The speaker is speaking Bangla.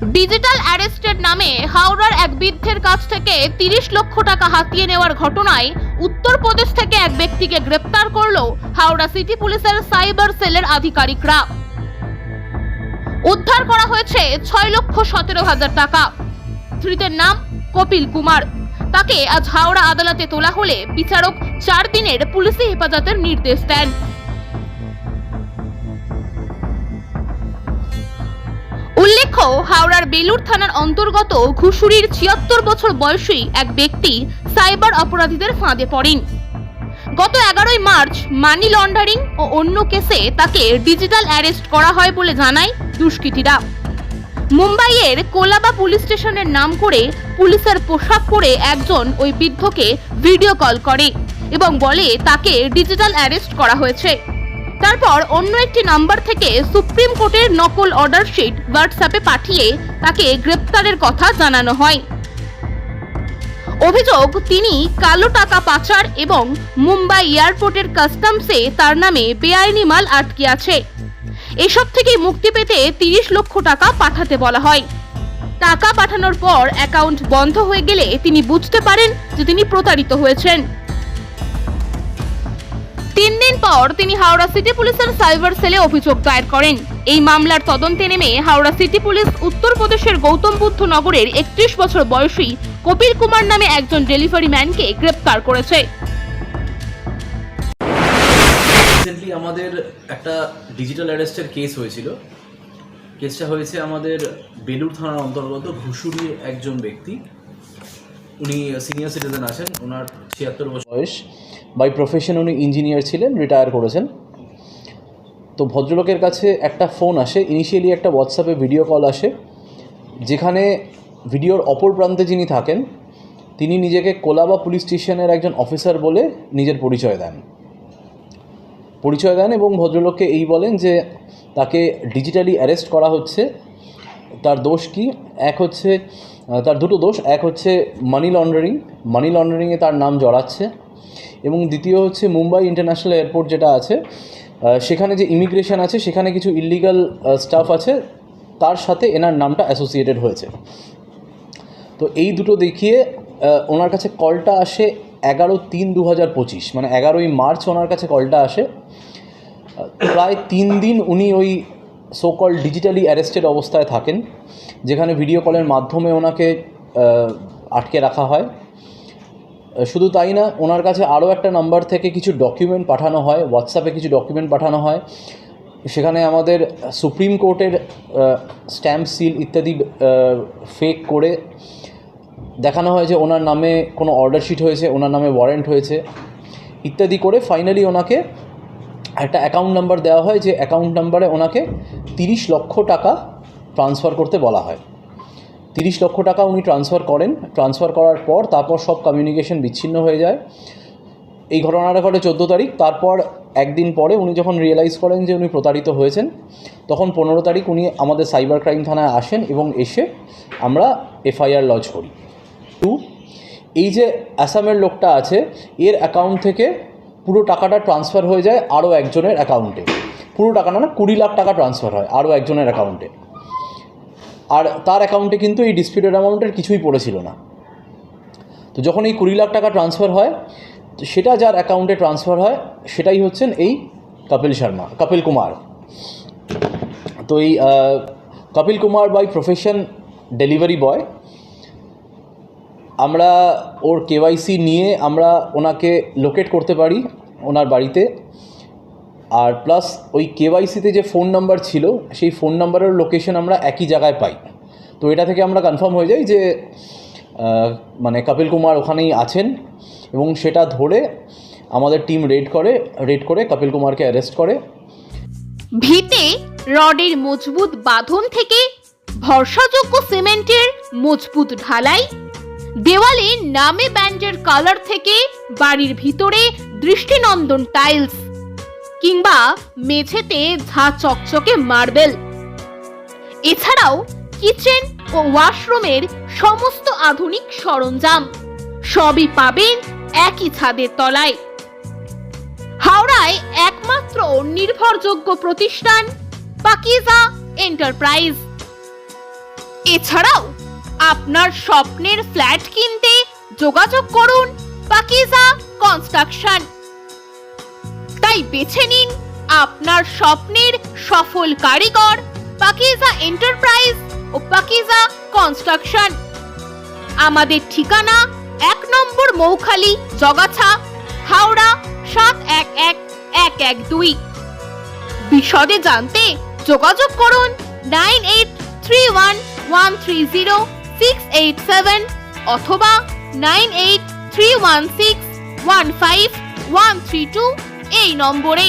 ডিজিটাল অ্যারেস্টের নামে হাওড়ার এক বৃদ্ধের কাছ থেকে তিরিশ লক্ষ টাকা হাতিয়ে নেওয়ার ঘটনায় উত্তরপ্রদেশ থেকে এক ব্যক্তিকে গ্রেপ্তার করল হাওড়া সিটি পুলিশের সাইবার সেলের আধিকারিকরা। উদ্ধার করা হয়েছে ছয় লক্ষ সতেরো হাজার টাকা। ধৃতের নাম কপিল কুমার। তাকে আজ হাওড়া আদালতে তোলা হলে বিচারক চার দিনের পুলিশি হেফাজতের নির্দেশ দেন। উল্লেখ্য, হাওড়ার বেলুর থানার অন্তর্গত ঘুষুরির ছিয়াত্তর বছর বয়সী এক ব্যক্তি সাইবার অপরাধীদের ফাঁদে পড়েন। গত এগারোই মার্চ মানি লন্ডারিং ও অন্য কেসে তাকে ডিজিটাল অ্যারেস্ট করা হয় বলে জানায় দুষ্কৃতীরা। মুম্বাইয়ের কোলাবা পুলিশ স্টেশনের নাম করে পুলিশের পোশাক পরে একজন ওই বৃদ্ধকে ভিডিও কল করে এবং বলে তাকে ডিজিটাল অ্যারেস্ট করা হয়েছে। তারপর অন্য একটি নাম্বার থেকে সুপ্রিম কোর্টের নকল অর্ডার শিট হোয়াটসঅ্যাপে পাঠিয়ে তাকে গ্রেপ্তারের কথা জানানো হয়। অভিযোগ, তিনি কালো টাকা পাচার এবং মুম্বাই এয়ারপোর্টের কাস্টমসে তার নামে বেআইনি মাল আটকে আছে। এসব থেকে মুক্তি পেতে তিরিশ লক্ষ টাকা পাঠাতে বলা হয়। টাকা পাঠানোর পর অ্যাকাউন্ট বন্ধ হয়ে গেলে তিনি বুঝতে পারেন যে তিনি প্রতারিত হয়েছেন। তিন দিন পর তিনি হাওড়া সিটি পুলিশের সাইবার সেলে অভিযোগ দায়ের করেন। এই মামলার তদন্তে নেমে হাওড়া সিটি পুলিশ উত্তরপ্রদেশের গৌতম বুদ্ধ নগরের একত্রিশ বছর বয়সী কপিল কুমার নামে একজন ডেলিভারি ম্যানকে গ্রেপ্তার করেছে। রিসেন্টলি আমাদের একটা ডিজিটাল অ্যারেস্টের কেস হয়েছিল। কেসটা হয়েছে আমাদের বেলুর থানার অন্তর্গত ঘুষুরি একজন ব্যক্তি। উনি সিনিয়র সিটিজেন আছেন ওনার ছিয়াত্তর বছর বয়স। বাই প্রফেশন উনি ইঞ্জিনিয়ার ছিলেন রিটায়ার করেছেন। তো ভদ্রলোকের কাছে একটা ফোন আসে ইনিশিয়ালি একটা হোয়াটসঅ্যাপে ভিডিও কল আসে, যেখানে ভিডিওর অপর প্রান্তে যিনি থাকেন, তিনি নিজেকে কোলাবা পুলিশ স্টেশনের একজন অফিসার বলে নিজের পরিচয় দেন। পরিচয় দেন এবং ভদ্রলোককে এই বলেন যে, তাকে ডিজিটালি অ্যারেস্ট করা হচ্ছে। তার দোষ কি? এক হচ্ছে তার দুটো দোষ। এক হচ্ছে মানি লন্ডারিং মানি লন্ডারিংয়ে তার নাম জড়াচ্ছে। এবং দ্বিতীয় হচ্ছে মুম্বাই ইন্টারন্যাশনাল এয়ারপোর্ট যেটা আছে সেখানে যে ইমিগ্রেশন আছে, সেখানে কিছু ইলিগাল স্টাফ আছে, তার সাথে এনার নামটা অ্যাসোসিয়েটেড হয়েছে। তো এই দুটো দেখিয়ে ওনার কাছে কলটা আসে এগারো তিন দু হাজার পঁচিশ মানে এগারোই মার্চ ওনার কাছে কলটা আসে। প্রায় তিন দিন উনি ওই সোকল ডিজিটালি অ্যারেস্টেড অবস্থায় থাকেন, যেখানে ভিডিও কলের মাধ্যমে ওনাকে আটকে রাখা হয়। শুধু তাই না, ওনার কাছে আরও একটা নাম্বার থেকে কিছু ডকুমেন্ট পাঠানো হয় হোয়াটসঅ্যাপে কিছু ডকুমেন্ট পাঠানো হয়। সেখানে আমাদের সুপ্রিম কোর্টের স্ট্যাম্প সিল ইত্যাদি ফেক করে দেখানো হয় যে ওনার নামে কোনো অর্ডার শিট হয়েছে, ওনার নামে ওয়ারেন্ট হয়েছে ইত্যাদি করে ফাইনালি ওনাকে একটা অ্যাকাউন্ট নাম্বার দেওয়া হয়, যে অ্যাকাউন্ট নাম্বারে ওনাকে তিরিশ লক্ষ টাকা ট্রান্সফার করতে বলা হয়। তিরিশ লক্ষ টাকা উনি ট্রান্সফার করেন। ট্রান্সফার করার পর তারপর সব কমিউনিকেশন বিচ্ছিন্ন হয়ে যায়। এই ঘটনাটা ঘটে চোদ্দ তারিখ। তারপর একদিন পরে উনি যখন রিয়েলাইজ করেন যে উনি প্রতারিত হয়েছেন, তখন পনেরো তারিখ উনি আমাদের সাইবার ক্রাইম থানায় আসেন এবং এসে আমরা এফআইআর লজ করি। টু এই যে আসামের লোকটা আছে, এর অ্যাকাউন্ট থেকে পুরো টাকাটা ট্রান্সফার হয়ে যায় আরও একজনের অ্যাকাউন্টে পুরো টাকা না কুড়ি লাখ টাকা ট্রান্সফার হয় আরও একজনের অ্যাকাউন্টে আর তার অ্যাকাউন্টে কিন্তু এই ডিসপিউটেড অ্যামাউন্টের কিছুই পড়েছিল না। তো যখন এই কুড়ি লাখ টাকা ট্রান্সফার হয় সেটা যার অ্যাকাউন্টে ট্রান্সফার হয়, সেটাই হচ্ছেন এই কপিল শর্মা, কপিল কুমার। তো এই Kapil Kumar by profession delivery boy আমরা ওর কেওয়াইসি নিয়ে আমরা ওনাকে লোকেট করতে পারি ওনার বাড়িতে। আর প্লাস ওই কেওয়াইসিতে যে ফোন নাম্বার ছিল, সেই ফোন নাম্বারের লোকেশন আমরা একই জায়গায় পাই। তো এটা থেকে আমরা কনফার্ম হয়ে যাই যে মানে কপিল কুমার ওখানেই আছেন এবং সেটা ধরে আমাদের টিম রেড করে রেড করে কপিল কুমারকে অ্যারেস্ট করে। ভিতে রডের মজবুত বাঁধন থেকে ভরসাযোগ্য সিমেন্টের মজবুত ঢালাই, দেওয়ালে নামে ব্যান্ডের কালার থেকে বাড়ির ভিতরে দৃষ্টিনন্দন টাইলস কিংবা মেঝেতে ঝা চকচকে মার্বেল। এছাড়াও কিচেন ও ওয়াশরুমের সমস্ত আধুনিক সরঞ্জাম সবই পাবেন একই ছাদের তলায়। হাওড়ায় একমাত্র নির্ভরযোগ্য প্রতিষ্ঠান পাকিজা এন্টারপ্রাইজ। এছাড়াও আপনার স্বপ্নের ফ্ল্যাট কিনতে যোগাযোগ করুন পাকিজা কনস্ট্রাকশন। তাই বেছে নিন আপনার স্বপ্নের সফল কারিগর, পাকিজা এন্টারপ্রাইজ ও পাকিজা কনস্ট্রাকশন। আমাদের ঠিকানা এক নম্বর মৌখালি, জগাছা, হাওড়া সাত এক এক এক এক দুই। বিশদে জানতে যোগাযোগ করুন nine eight three one one three zero six eight seven অথবা nine eight three one six one five one three two এই নম্বরে